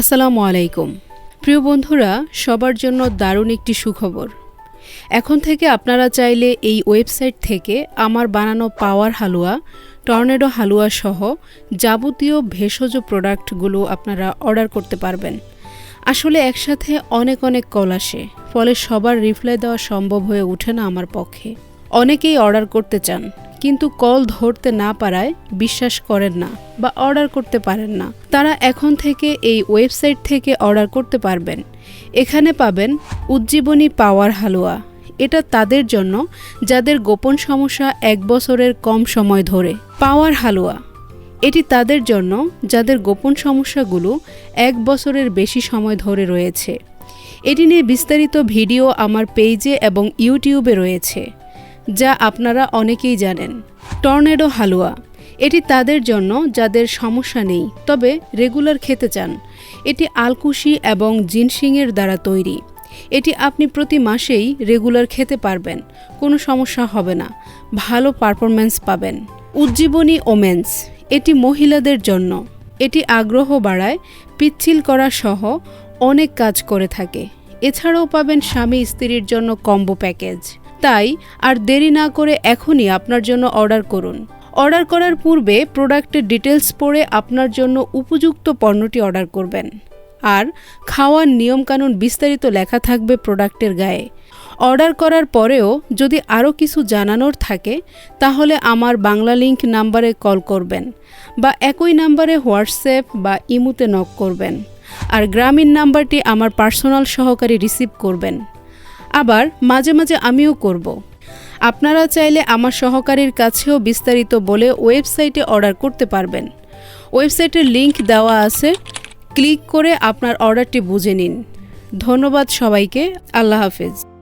আসসালামু আলাইকুম। প্রিয় বন্ধুরা, সবার জন্য দারুণ একটি সুখবর। এখন থেকে আপনারা চাইলে এই ওয়েবসাইট থেকে আমার বানানো পাওয়ার হালুয়া, টর্নেডো হালুয়া সহ যাবতীয় ভেষজ প্রোডাক্টগুলো আপনারা অর্ডার করতে পারবেন। আসলে একসাথে অনেক অনেক কল আসে, ফলে সবার রিপ্লাই দেওয়া সম্ভব হয়ে ওঠে না আমার পক্ষে। অনেকেই অর্ডার করতে চান। কিন্তু কল ধরতে না পারায় বিশ্বাস করেন না বা অর্ডার করতে পারেন না। তারা এখন থেকে এই ওয়েবসাইট থেকে অর্ডার করতে পারবেন। এখানে পাবেন উজ্জীবনী পাওয়ার হালুয়া। এটা তাদের জন্য যাদের গোপন সমস্যা এক বছরের কম সময় ধরে। পাওয়ার হালুয়া। এটি তাদের জন্য যাদের গোপন সমস্যাগুলো এক বছরের বেশি সময় ধরে রয়েছে। এটি নিয়ে বিস্তারিত ভিডিও আমার পেজে এবং ইউটিউবে রয়েছে। যা আপনারা অনেকেই জানেন। টর্নেডো হালুয়া। এটি তাদের জন্য যাদের সমস্যা নেই, তবে রেগুলার খেতে চান। এটি আলকুশি এবং জিনসিংয়ের দ্বারা তৈরি। এটি আপনি প্রতি মাসেই রেগুলার খেতে পারবেন, কোনো সমস্যা হবে না। ভালো পারফরম্যান্স পাবেন। উজ্জীবনী ওমেন্স। এটি মহিলাদের জন্য। এটি আগ্রহ বাড়ায়, পিচ্ছিল করা সহ অনেক কাজ করে থাকে। এছাড়াও পাবেন স্বামী স্ত্রীর জন্য কম্বো প্যাকেজ। তাই আর দেরি না করে এখনই আপনার জন্য অর্ডার করুন। অর্ডার করার পূর্বে প্রোডাক্টের ডিটেলস পড়ে আপনার জন্য উপযুক্ত পণ্যটি অর্ডার করবেন। আর খাওয়ার নিয়মকানুন বিস্তারিত লেখা থাকবে প্রোডাক্টের গায়ে। অর্ডার করার পরেও যদি আরও কিছু জানানোর থাকে, তাহলে আমার বাংলা লিঙ্ক নাম্বারে কল করবেন বা একই নাম্বারে হোয়াটসঅ্যাপ বা ইমুতে নক করবেন। আর গ্রামীণ নাম্বারটি আমার পার্সোনাল সহকারী রিসিভ করবেন। আবার মাঝে মাঝে আমিও করব। আপনারা চাইলে আমার সহকারীর কাছেও বিস্তারিত বলে ওয়েবসাইটে অর্ডার করতে পারবেন। ওয়েবসাইটের লিংক দেওয়া আছে। ক্লিক করে আপনার অর্ডারটি বুঝে নিন। ধন্যবাদ সবাইকে। আল্লাহ হাফেজ।